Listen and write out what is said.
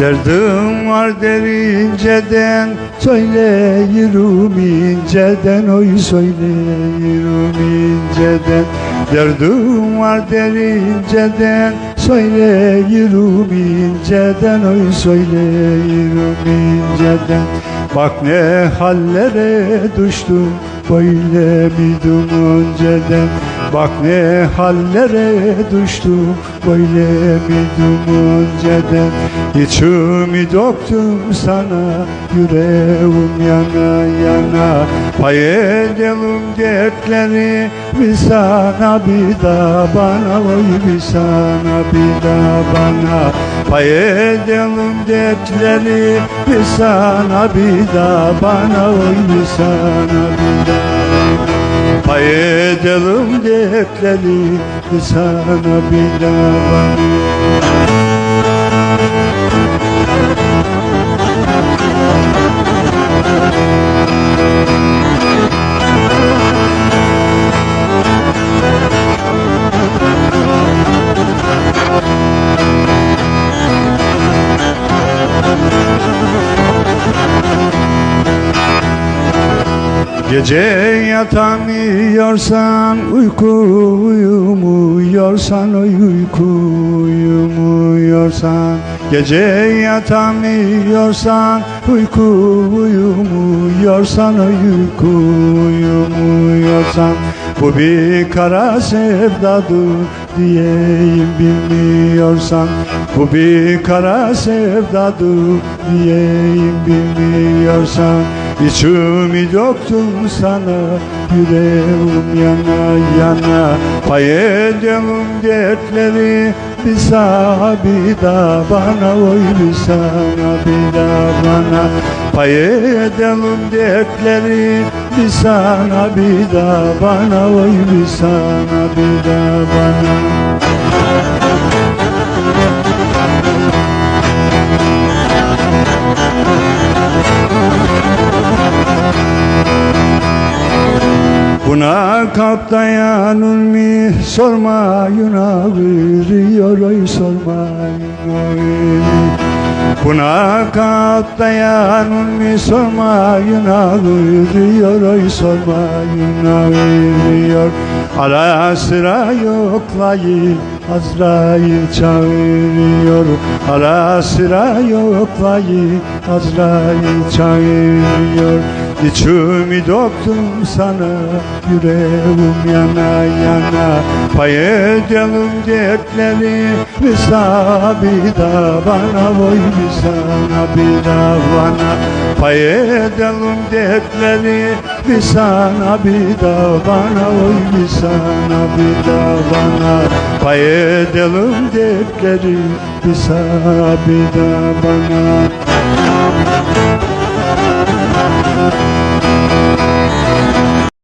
Derdim var derinceden Söyleyirim inceden Oy söyleyirim inceden. Derdim var derinceden Söyleyirim inceden Oy söyleyirim inceden. Bak ne hallere düştüm Böyle miydim önceden Bak ne hallere düştüm Böyle miydim önceden. İçimi döktüm sana Yüreğim yana yana. Pay edelim dertleri Bir sana bir daha bana. Oy bir sana bir daha bana. Pay edelim dertleri Bir sana bir daha bana. Oy bir sana bir Pay edelim dertleri Bir sana bir daha Gece yatamıyorsan uyku uyumuyorsan uyku uyumuyorsan. Gece yatamıyorsan uyku uyumuyorsan uyku uyumuyorsan. Bu bir kara sevdadır diyeyim bilmiyorsan. Bu bir kara sevdadır diyeyim bilmiyorsan İçimi döktüm sana Yüreğim yana yana. Pay edelim dertleri Bir sana bir daha bana Oy bir sana bir daha bana. Pay edelim dertleri Bir sana bir daha bana Oy bir sana bir daha bana kalp dayanır mı ağrıyor oy sormayın oy Buna kalp dayanır mı sormayın ağrıyor oy sormayın ağrıyor Ara sıra yoklayın Azrail çağırıyor. Ara sıra yoklayın Azrail çağırıyor İçimi döktüm sana Yüreğim yana yana. Pay edelim dertleri sana bir daha bana Oy sana bir daha bana Pay edelim dertleri sana bir daha bana Oy sana bir daha bana Pay edelim dertleri sana bir daha bana